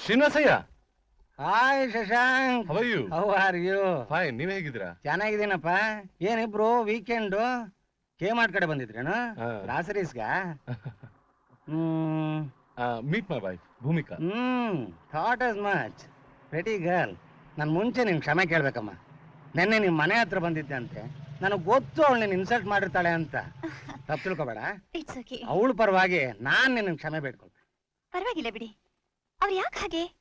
Srinivasayya? Hi Shashank. How you how are you fine ನೀವ್ ಹೇಗಿದ್ದೀರಾ? ಚೆನ್ನಾಗಿದ್ದೀನಪ್ಪ. ಏನಿಬ್ರು ವೀಕೆಂಡು ಕೆ ಮಾರ್ಟ್ ಕಡೆ ಬಂದಿದ್ರೇನು? Groceries ಗ್ರಾಸರೀಸ್ಗ hmm. Meet my wife Bhumika. Hmm thought as much ready girl ನಾನು ಮುಂಚೆ ನಿನ್ ಕ್ಷಮೆ ಕೇಳ್ಬೇಕಮ್ಮ. ನೆನ್ನೆ ನಿಮ್ ಮನೆ ಹತ್ರ ಬಂದಿದ್ದೆ ಅಂತೆ. ನನಗೆ ಗೊತ್ತು ಅವಳು ನಿನ್ನ ಇನ್ಸಲ್ಟ್ ಮಾಡಿರ್ತಾಳೆ ಅಂತ. ತಪ್ಪು ತಿಳ್ಕೊಬೇಡ. ಇಟ್ಸ್ ಓಕೆ ಅವಳ ಪರವಾಗಿ ನಾನು ನಿನ್ನ ಕ್ಷಮೆ ಬೇಡ್ಕೊಳ್ತೀನಿ. ಪರವಾಗಿಲ್ಲ ಬಿಡಿ. ಅವ್ರು ಯಾಕೆ ಹಾಗೆ?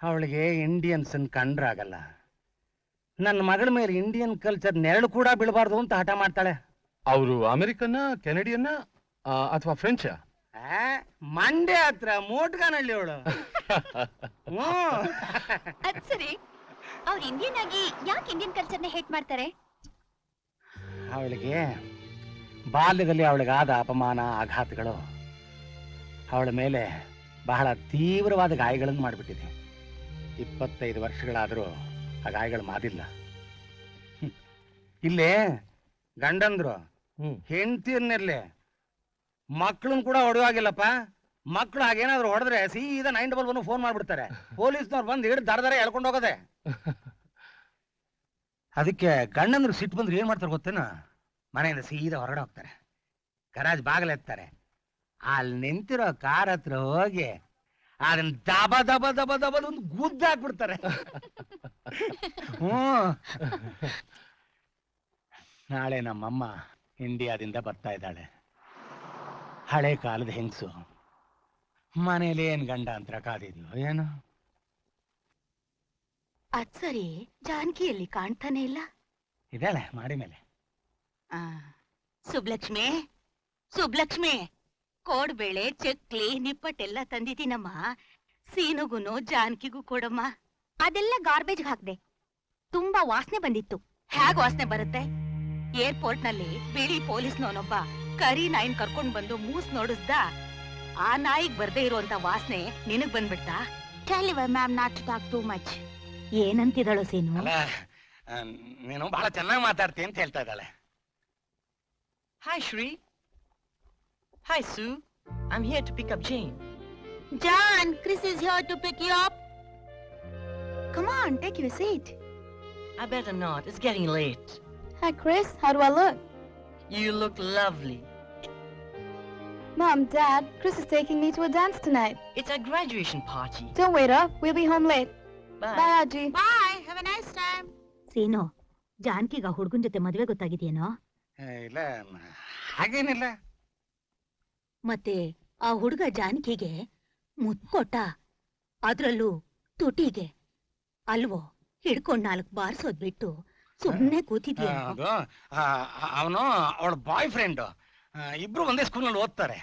ಅವಳಿಗೆ ಇಂಡಿಯನ್ಸ್ ಕಂಡ್ರಾಗಲ್ಲ ನನ್ನ ಮಗಳ ಮೇಲೆ ಇಂಡಿಯನ್ ಕಲ್ಚರ್ ನೆರಳು ಕೂಡ ಬೀಳಬಾರ್ದು ಅಂತ ಹಠ ಮಾಡ್ತಾಳೆ. ಅವರು ಅಮೆರಿಕನ್ನ ಕೆನಡಿಯನ್ನ ಅಥವಾ ಫ್ರೆಂಚ್ ಮಂಡೆ ಮಂಡ್ಯ ಹತ್ರ ಮೋಟ್ಗಾನಳ್ಳಿ ಅವಳು. ಅದ್ ಸರಿ. ಅವ್ರು ಇಂಡಿಯನ್ ಆಗಿ ಯಾಕೆ ಇಂಡಿಯನ್ ಕಲ್ಚರ್ನ ಹೇಟ್ ಮಾಡ್ತಾರೆ? ಅವಳಿಗೆ ಬಾಲ್ಯದಲ್ಲಿ ಅವಳಿಗಾದ ಅಪಮಾನ ಆಘಾತಗಳು. ಅವಳ ಮೇಲೆ ಬಹಳ ತೀವ್ರವಾದ ಗಾಯಗಳನ್ನು ಮಾಡಿಬಿಟ್ಟಿದೆ. ಇಪ್ಪತ್ತೈದು ವರ್ಷಗಳಾದರೂ ಆ ಗಾಯಗಳು ಮಾದಿಲ್ಲ. ಇಲ್ಲೇ ಗಂಡಂದ್ರು ಹ್ಮ್. ಹೆಂಡತಿರ್ನಿರ್ಲಿ ಮಕ್ಕಳನ್ನ ಕೂಡ ಹೊಡೆಯುವಾಗಿಲ್ಲಪ್ಪ ಮಕ್ಕಳು ಹಾಗೇನಾದ್ರು ಹೊಡೆದ್ರೆ ಸೀದಾ ನೈನ್ ಡಬಲ್ ಒನ್ ಫೋನ್ ಮಾಡ್ಬಿಡ್ತಾರೆ. ಪೊಲೀಸ್ನವ್ರು ಬಂದು ಹಿಡಿದು ದರ ದರ ಎಳ್ಕೊಂಡು ಹೋಗೋದೆ. ಅದಕ್ಕೆ ಗಂಡಂದ್ರು ಸಿಟ್ಟು ಬಂದ್ರೆ ಏನ್ ಮಾಡ್ತಾರೆ ಗೊತ್ತೇನು? ಮನೆಯಿಂದ ಸೀದಾ ಹೊರಗಡೆ ಹೋಗ್ತಾರೆ. ಗರಾಜ್ ಬಾಗಿಲು ಎತ್ತಾರೆ. ಅಲ್ಲಿ ನಿಂತಿರೋ ಕಾರ್ ಹತ್ರ ಹೋಗಿ ಅದನ್ನ ದಬ ದಬ ದಬ ದಬ ಒಂದು ಗುದ್ದ ಹಾಕ್ಬಿಡ್ತಾರೆ. ಹ್ಞೂ. ನಾಳೆ ನಮ್ಮಮ್ಮ ಇಂಡಿಯಾದಿಂದ ಬರ್ತಾ ಇದ್ದಾಳೆ. ಹಳೆ ಕಾಲದ ಹೆಂಗಸು. ಮನೇಲಿ ಏನ್ ಗಂಡ ಅಂತ ಕಾದಿದ್ಲು ಏನು? ಅದ್ ಸರಿ ಜಾನಕಿಯಲ್ಲಿ ಕಾಣ್ತಾನೆ ಇಲ್ಲ? ಇದ್ದಾಳೆ ಮಾಡಿ ಮೇಲೆ ಆ, ಸುಬ್ಲಕ್ಷ್ಮಿ ಸುಬ್ಲಕ್ಷ್ಮಿ. ಕೋಡ್ಬೇಳೆ ಚಕ್ಲಿ ನಿಪ್ಪಟ್ಟೆಲ್ಲ ತಂದಿದ್ದೀನಮ್ಮ. ಸೀನುಗುನು ಜಾನಕಿಗೂ ಕೊಡಮ್ಮ. ಅದೆಲ್ಲ ಗಾರ್ಬೇಜ್ ಹಾಕ್ದೆ. ತುಂಬಾ ವಾಸನೆ ಬಂದಿತ್ತು. ಹ್ಯಾಗ್ ವಾಸನೆ ಬರುತ್ತೆ? ಏರ್ಪೋರ್ಟ್ನಲ್ಲಿ ಬಿಳಿ ಪೊಲೀಸ್ನವನೊಬ್ಬ ಕರಿ ನಾಯಿನ್ ಕರ್ಕೊಂಡ್ ಬಂದು ಮೂಸ್ ನೋಡಿಸ್ದ. ಆ ನಾಯಿಗ್ ಬರ್ದೇ ಇರುವಂತ ವಾಸನೆ ನಿನಗ್ ಬಂದ್ಬಿಡ್ತಾ? Ma'am not to talk too much ಏನಂತಿದಳು Seenu? ನೀನು ಬಹಳ ಚೆನ್ನಾಗಿ ಮಾತಾಡ್ತೀನಿ ಅಂತ ಹೇಳ್ತಾ ಇದ್ದಾಳೆ. Hi Shri. Hi, Sue. I'm here to pick up Jane. John, Chris is here to pick you up. Come on, take your seat. I better not. It's getting late. Hi, Chris. How do I look? You look lovely. Mom, Dad, Chris is taking me to a dance tonight. It's our graduation party. Don't wait up. We'll be home late. Bye. Bye, Aji. Bye. Have a nice time. ಸೀನು ಜಾನ್ಕಿಗ ಹುಡುಗನ್ ಜೊತೆ ಮದ್ವೆ ಗೊತ್ತಾಗಿದೆಯೇನೋ ಏ, ಇಲ್ಲ ಹಾಗೇನಿಲ್ಲ ಮತ್ತೆ ಆ ಹುಡುಗ ಜಾನಕಿಗೆ ಮುತ್ಕೊಟ್ಟ. ಅದ್ರಲ್ಲೂ ತುಟಿಗೆ. ಅಲ್ವೋ ಹಿಡ್ಕೊಂಡ್ ನಾಲ್ಕು ಬಾರಿಸೋದ್ ಬಿಟ್ಟು ಸುಮ್ನೆ ಕೂತಿದ್ಯೇನೋ ಅದು ಅವನು ಅವಳ ಬಾಯ್ ಫ್ರೆಂಡ್ ಇಬ್ರು ಒಂದೇ ಸ್ಕೂಲ್ನಲ್ಲಿ ಓದ್ತಾರೆ.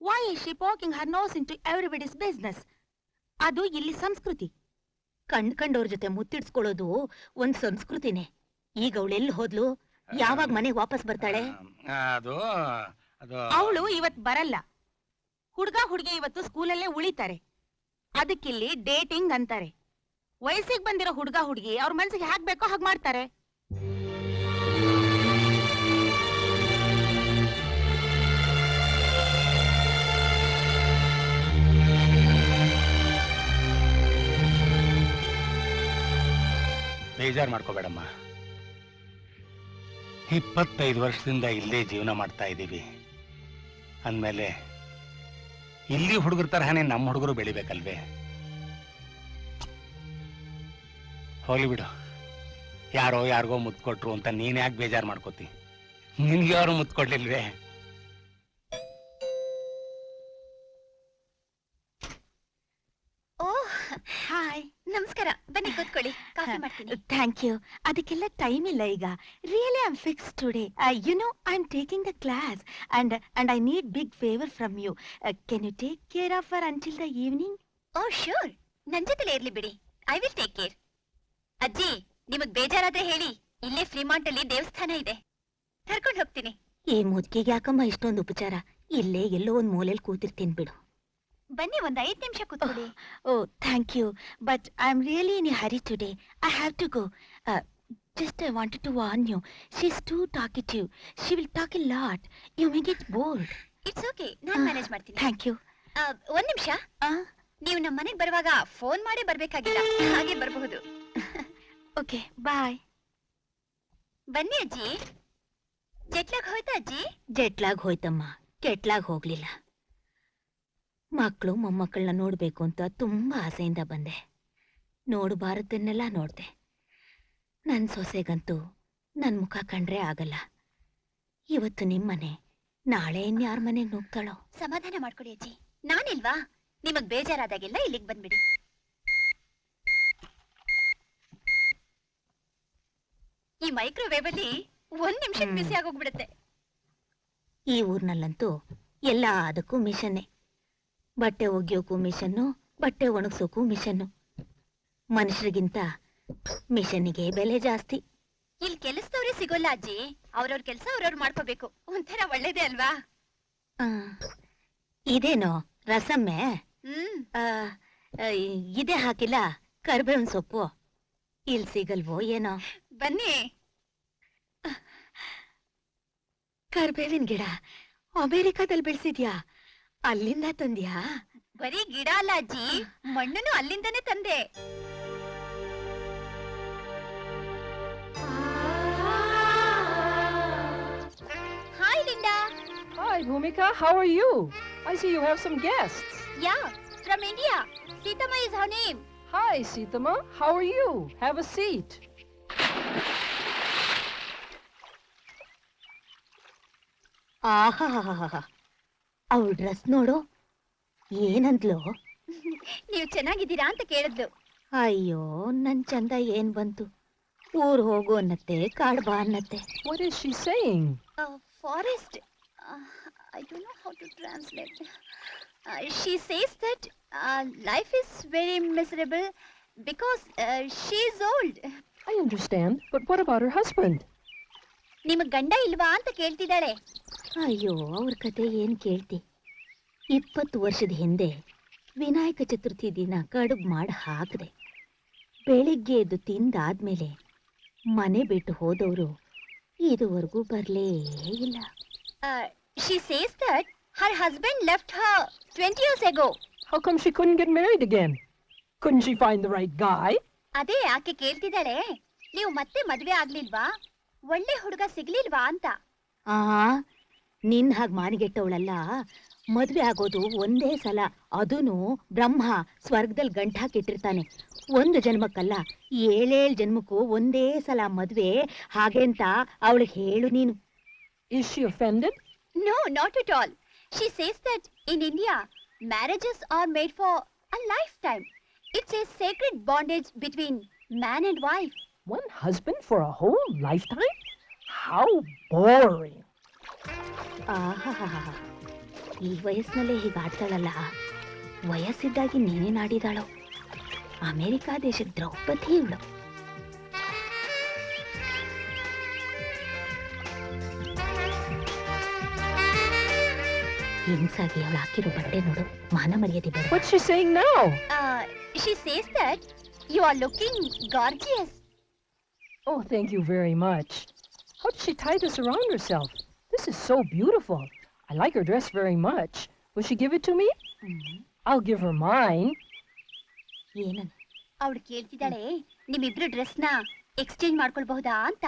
Why is she poking her nose into everybody's business ಅದು ಇಲ್ಲಿ ಸಂಸ್ಕೃತಿ. ಕಂಡ್ ಕಂಡವ್ರ ಜೊತೆ ಮುತ್ತಿಡ್ಸ್ಕೊಳ್ಳೋದು ಒಂದ್ ಸಂಸ್ಕೃತಿನೇ. ಈಗ ಅವಳೆಲ್ಲಿ ಹೋದ್ಲು? ಯಾವಾಗ ಮನೆಗ್ ವಾಪಸ್ ಬರ್ತಾಳೆ? ಅದು ಅವಳು ಇವತ್ ಬರಲ್ಲ. ಹುಡ್ಗ ಹುಡ್ಗಿ ಇವತ್ತು ಸ್ಕೂಲಲ್ಲೇ ಉಳಿತಾರೆ. ಅದಕ್ಕಿಲ್ಲಿ ಡೇಟಿಂಗ್ ಅಂತಾರೆ. ವಯಸ್ಸಿಗೆ ಬಂದಿರೋ ಹುಡ್ಗ ಹುಡ್ಗಿ ಅವ್ರ ಮನ್ಸಿಗೆ ಹಾಕ್ ಬೇಕೋ ಹಾಗೆ ಮಾಡ್ತಾರೆ. ಬೇಜಾರು ಮಾಡ್ಕೋಬೇಡಮ್ಮ. ಇಪ್ಪತ್ತೈದು ವರ್ಷದಿಂದ ಇಲ್ಲೇ ಜೀವನ ಮಾಡ್ತಾ ಇದ್ದೀವಿ ಅಂದಮೇಲೆ, ಇಲ್ಲಿ ಹುಡುಗರ ತರಹನೇ ನಮ್ಮ ಹುಡುಗರು ಬೆಳಿಬೇಕಲ್ವೇ? ಹೋಗ್ಲಿ ಬಿಡು. ಯಾರೋ ಯಾರಿಗೋ ಮುತ್ಕೊಟ್ರು ಅಂತ ನೀನ್ ಯಾಕೆ ಬೇಜಾರು ಮಾಡ್ಕೋತಿ? ನಿನ್ಗೆ ಯಾರು ಮುತ್ತು ಕೂತ್ಕೊಳ್ಳಿ ಕಾಫಿ ಮಾಡ್ತೀನಿ. ಥ್ಯಾಂಕ್ ಯು ಅದಕ್ಕೆಲ್ಲ ಟೈಮ್ ಇಲ್ಲ ಈಗ. Really I am fix today you know I am taking the class and and I need big favour from you can you take care of her until the evening oh sure ನನ್ ಜೊತೆಲೇ ಇರ್ಲಿ ಬಿಡಿ. I will take care ಅಜ್ಜಿ ನಿಮಗ್ ಬೇಜಾರಾದ್ರೆ ಹೇಳಿ. ಇಲ್ಲೇ ಫ್ರೀಮಾಂಟ್ ಅಲ್ಲಿ ದೇವಸ್ಥಾನ ಇದೆ. ಕರ್ಕೊಂಡು ಹೋಗ್ತೀನಿ. ಈ ಮುದ್ಕಿಗೆ ಯಾಕಮ್ಮ ಇಷ್ಟೊಂದು ಉಪಚಾರ? ಇಲ್ಲೇ ಎಲ್ಲೋ ಒಂದ್ ಮೂಲೆಯಲ್ಲಿ ಕೂತಿರ್ತೀನಿ ಬಿಡು. ಬನ್ನಿ ಒಂದ್ ಐದು ನಿಮಿಷ ಕೂತ್ಕೊಳ್ಳಿ. ಓ thank you but I am really in hurry today I have to go just I wanted to warn you she is too talkative she will talk in lot you may get bored it's okay ನಾನು manage ಮಾಡ್ತೀನಿ. Thank you ಒಂದು ಒಂದ್ ನಿಮಿಷ. ನೀವು ನಮ್ಮ ಮನೆಗೆ ಬರುವಾಗ phone ಮಾಡಿ ಬರಬೇಕಾಗಿಲ್ಲ. ಹಾಗೆ ಬರಬಹುದು. ಓಕೆ ಬಾಯ್ ಬನ್ನಿ ಅಜ್ಜಿ. ಜೆಟ್ಲಾಗ್ ಹೋಯ್ತಾ ಅಜ್ಜಿ? ಜೆಟ್ಲಾಗ್ ಹೋಯ್ತಮ್ಮ. ಕೆಟ್ಲಾಗ್ ಹೋಗ್ಲಿಲ್ಲ. ಮಕ್ಕಳು ಮೊಮ್ಮಕ್ಕಳನ್ನ ನೋಡ್ಬೇಕು ಅಂತ ತುಂಬಾ ಆಸೆಯಿಂದ ಬಂದೆ. ನೋಡಬಾರದನ್ನೆಲ್ಲ ನೋಡ್ದೆ. ನನ್ನ ಸೊಸೆಗಂತೂ ನನ್ನ ಮುಖ ಕಂಡ್ರೆ ಆಗಲ್ಲ. ಇವತ್ತು ನಿಮ್ಮನೆ ನಾಳೆ ಇನ್ಯಾರ ಮನೆಗೆ ನುಗ್ತಾಳೋ? ಸಮಾಧಾನ ಮಾಡ್ಕೊಡಿ ಅಜ್ಜಿ. ನಾನಿಲ್ವಾ? ನಿಮಗ್ ಬೇಜಾರಾದಾಗೆಲ್ಲ ಇಲ್ಲಿಗೆ ಬಂದ್ಬಿಡಿ. ಈ ಮೈಕ್ರೋವೇವ್ ಅಲ್ಲಿ ಒಂದ್ ನಿಮಿಷಕ್ಕೆ ಹ್ಮ್. ಬಿಸಿ ಆಗೋಗ್ಬಿಡುತ್ತೆ. ಈ ಊರ್ನಲ್ಲಂತೂ ಎಲ್ಲ ಅದಕ್ಕೂ ಮಿಷನ್ನೇ. ಬಟ್ಟೆ ಒಗೆಯೋಕ್ಕೂ ಮಿಷನ್ನು ಬಟ್ಟೆ ಒಣಗಿಸೋಕ್ಕೂ ಮಿಷನ್ನು. ಮನುಷ್ಯರಿಗಿಂತ ಮಿಷನ್ನಿಗೆ ಬೆಲೆ ಜಾಸ್ತಿ. ಇಲ್ಲಿ ಕೆಲಸದವ್ರೆ ಸಿಗೋಲ್ಲ ಅಜ್ಜಿ. ಅವ್ರವ್ರ ಕೆಲಸ ಅವ್ರವ್ರು ಮಾಡ್ಕೋಬೇಕು. ಒಂಥರ ಒಳ್ಳೇದೇ ಅಲ್ವಾ? ಆ, ಇದೇನೋ ರಸಮ್ಮೆ? ಹ್ಮ್. ಆ, ಆ, ಇದೇ ಹಾಕಿಲ್ಲ ಕರ್ಬೇವಿನ ಸೊಪ್ಪು. ಇಲ್ಲಿ ಸಿಗಲ್ವೋ ಏನೋ? ಬನ್ನಿ. ಕರ್ಬೇವಿನ ಗಿಡ ಅಮೇರಿಕಾದಲ್ಲಿ ಬೆಳೆಸಿದ್ಯಾ? ಅಲ್ಲಿಂದ ತಂದ್ಯಾ ಬರೀ ಗಿಡ ಅಲ್ಲ ಅಜ್ಜಿ ಮಣ್ಣನ್ನು ಅಲ್ಲಿಂದನೇ ತಂದೆ hi Linda Hi, Bhumika. How are you? I see you have some guests. Yeah from India Seethamma is her name Hi, Sitama. How are you? Have a seat. ಆಹಾ ಅವಳ ಡ್ರೆಸ್ ನೋಡು. ಏನಂದ್ಲು? ನೀವು ಚೆನ್ನಾಗಿದ್ದೀರಾ ಅಂತ ಕೇಳಿದ್ಲು. ಅಯ್ಯೋ ನನ್ ಚಂದ ಏನ್ ಬಂತು? ಊರ್ ಹೋಗು ಅನ್ನತ್ತೆ ಕಾಡ್ ಬಾ ಅನ್ನತ್ತೆ. What is she saying? Forest I don't know how to translate she says that life is very miserable because she is old I understand, but what about her husband? ನಿಮ್ಮ ಗಂಡ ಇಲ್ವಾ ಅಂತ ಕೇಳ್ತಿದ್ದಾಳೆ ಅಯ್ಯೋ ಅವ್ರ ಕತೆ ಏನ್ ಕೇಳ್ತಿ? ಇಪ್ಪತ್ತು ವರ್ಷದ ಹಿಂದೆ ವಿನಾಯಕ ಚತುರ್ಥಿ ದಿನ ಕಡುಬು ಮಾಡಿ ಹಾಕಿದೆ. ಬೆಳಿಗ್ಗೆ ಎದ್ದು ತಿಂದಾದ್ಮೇಲೆ ಮನೆ ಬಿಟ್ಟು ಹೋದವರು ಇದುವರೆಗೂ ಬರ್ಲೇ ಇಲ್ಲ. She says that her husband left her twenty years ago how come she couldn't get married again? Couldn't she find the right guy? ಅದೇ ಆಕೆ ಕೇಳ್ತಿದ್ದಾಳೆ ನೀವು ಮತ್ತೆ ಮದುವೆ ಆಗ್ಲಿಲ್ವಾ? ಒಳ್ಳೆ ಹುಡುಗ ಸಿಗ್ಲಿಲ್ವಾ? ಅಂತ. ಆ ನಿನ್ ಹಾಗ್ ಮಾನಿಗೆಟ್ಟವಳಲ್ಲ ಮದ್ವೆ ಆಗೋದು ಒಂದೇ ಸಲ ಅದೂ ಬ್ರಹ್ಮ ಸ್ವರ್ಗದಲ್ಲಿ ಗಂಟ ಹಾಕಿಟ್ಟಿರ್ತಾನೆ ಒಂದು ಜನ್ಮಕ್ಕಲ್ಲ ಏಳೇಳು ಜನ್ಮಕ್ಕೂ ಒಂದೇ ಸಲ ಮದ್ವೆ ಹಾಗೆ ಅಂತ ಅವಳು ಹೇಳು ನೀನು. Is no not at all she says that in India marriages are made for a lifetime it's a sacred bondage between man and wife one husband for a whole lifetime how boring ಆಹಾಹಾಹಾ. ಈ ವಯಸ್ಸಿನಲ್ಲೇ ಹೀಗೆ ಆಡ್ತಾಳಲ್ಲ ವಯಸ್ಸಿದ್ದಾಗಿ ನೀನೇ ಆಡಿದಾಳೋ America ದೇಶದ ದ್ರೌಪದಿ ಇವಳು ಹಿಂಸಾಗಿ ಅವಳು ಹಾಕಿರೋ ಬಟ್ಟೆ ನೋಡು ಮಾನ ಮರ್ಯಾದೆ ಬೇಡ What's she saying now? Uh, she says that you are looking gorgeous. Oh, thank you very much. How did she tie this around herself? This is so beautiful. I like her dress very much. Will she give it to me? I'll give her mine. ಏನನ್ ಅವಳು ಕೇಳ್ತಿದ್ದಾಳೆ ನಿಮ್ಮಿಬ್ರು ಡ್ರೆಸ್ನ exchange ಮಾಡ್ಕೊಳ್ಬಹುದಾ ಅಂತ